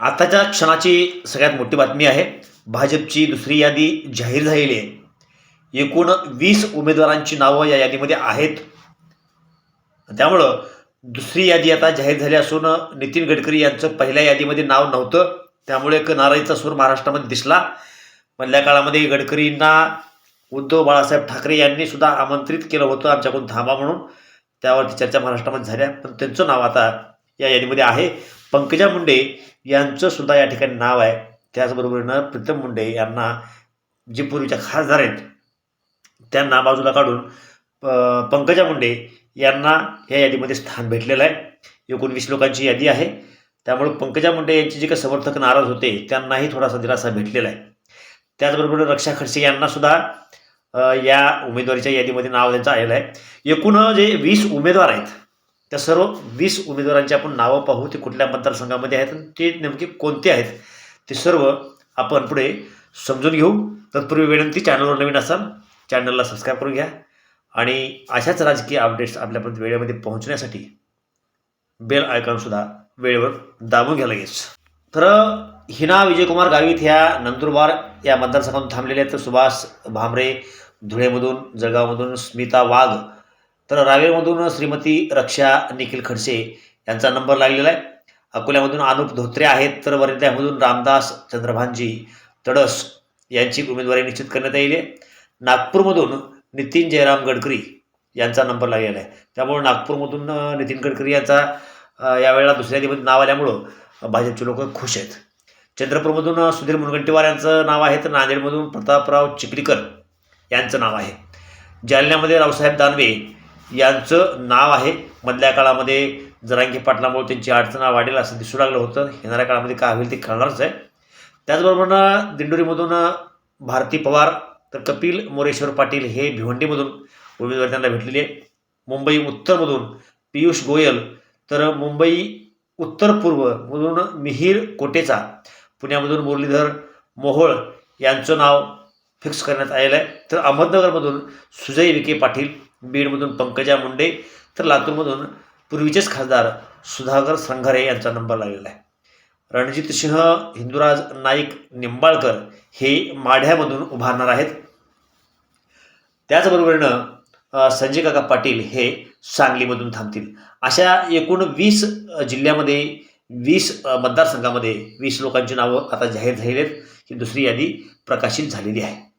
आताच्या क्षणाची सगळ्यात मोठी बातमी आहे भाजपची दुसरी यादी जाहीर झालेली आहे. एकूण वीस उमेदवारांची नावं या यादीमध्ये आहेत. त्यामुळं दुसरी यादी आता जाहीर झाली असून नितीन गडकरी यांचं पहिल्या यादीमध्ये नाव नव्हतं. त्यामुळे एक नाराईचा सूर महाराष्ट्रामध्ये दिसला. मधल्या काळामध्ये गडकरींना उद्धव बाळासाहेब ठाकरे यांनी सुद्धा आमंत्रित केलं होतं आमच्याकडून थांबा म्हणून. त्यावरती चर्चा महाराष्ट्रामध्ये झाल्या पण त्यांचं नाव आता या यादीमध्ये आहे. पंकजा मुंडे यांचं सुद्धा या ठिकाणी नाव आहे. त्याचबरोबरीनं प्रीतम मुंडे यांना जे पूर्वीच्या खासदार आहेत त्यांना बाजूला काढून पंकजा मुंडे यांना या यादीमध्ये स्थान भेटलेलं आहे. एकूण वीस लोकांची यादी आहे. त्यामुळे पंकजा मुंडे यांचे जे काही समर्थक नाराज होते त्यांनाही थोडासा दिलासा भेटलेला आहे. त्याचबरोबर रक्षा खडसे यांनासुद्धा या उमेदवारीच्या यादीमध्ये नाव त्यांचं आलेलं आहे. एकूण जे वीस उमेदवार आहेत त्या सर्व वीस उमेदवारांची आपण नावं पाहू ते कुठल्या मतदारसंघामध्ये आहेत आणि ते नेमके कोणते आहेत ते सर्व आपण पुढे समजून घेऊ. तत्पूर्वी विनंती चॅनलवर नवीन असाल चॅनलला सबस्क्राईब करून घ्या आणि अशाच राजकीय अपडेट्स आपल्यापर्यंत वेळेमध्ये पोहोचण्यासाठी बेल आयकॉनसुद्धा वेळेवर दाबून घ्या लगेच. तर हिना विजयकुमार गावित ह्या नंदुरबार या मतदारसंघातून थांबलेले आहेत. तर सुभाष भामरे धुळेमधून जळगावमधून स्मिता वाघ तर रावेरमधून श्रीमती रक्षा निखिल खडसे यांचा नंबर लागलेला आहे. अकोल्यामधून अनुप धोत्रे आहेत तर वर्ध्यामधून रामदास चंद्रभानजी तडस यांची उमेदवारी निश्चित करण्यात येईल नागपूरमधून नितीन जयराम गडकरी यांचा नंबर लागलेला आहे. त्यामुळे नागपूरमधून नितीन गडकरी यांचा यावेळेला दुसऱ्या दिवस नाव आल्यामुळं भाजपचे लोक खुश आहेत. चंद्रपूरमधून सुधीर मुनगंटीवार यांचं नाव आहे तर नांदेडमधून प्रतापराव चिखलीकर यांचं नाव आहे. जालन्यामध्ये रावसाहेब दानवे यांचं नाव आहे. मधल्या काळामध्ये जरांगी पाटलामुळे त्यांची अडचण वाढेल असं दिसू लागलं होतं. येणाऱ्या काळामध्ये काय होईल ते कळणारच आहे. त्याचबरोबर दिंडोरीमधून भारती पवार तर कपिल मोरेश्वर पाटील हे भिवंडीमधून उमेदवार त्यांना भेटलेली आहे. मुंबई उत्तरमधून पियुष गोयल तर मुंबई उत्तर पूर्वमधून मिहीर कोटेचा पुण्यामधून मुरलीधर मोहोळ यांचं नाव फिक्स करण्यात आलेलं आहे. तर अहमदनगरमधून सुजय विखे पाटील बीडमधून पंकजा मुंडे तर लातूरमधून पूर्वीचेच खासदार सुधाकर संघारे यांचा नंबर लागलेला आहे. रणजित सिंह हिंदुराज नाईक निंबाळकर हे माढ्यामधून उभारणार आहेत. त्याचबरोबरीनं संजय काका पाटील हे सांगलीमधून थांबतील. अशा एकूण वीस जिल्ह्यामध्ये वीस मतदारसंघामध्ये वीस लोकांची नावं आता जाहीर झालेली आहेत. ही दुसरी यादी प्रकाशित झालेली आहे.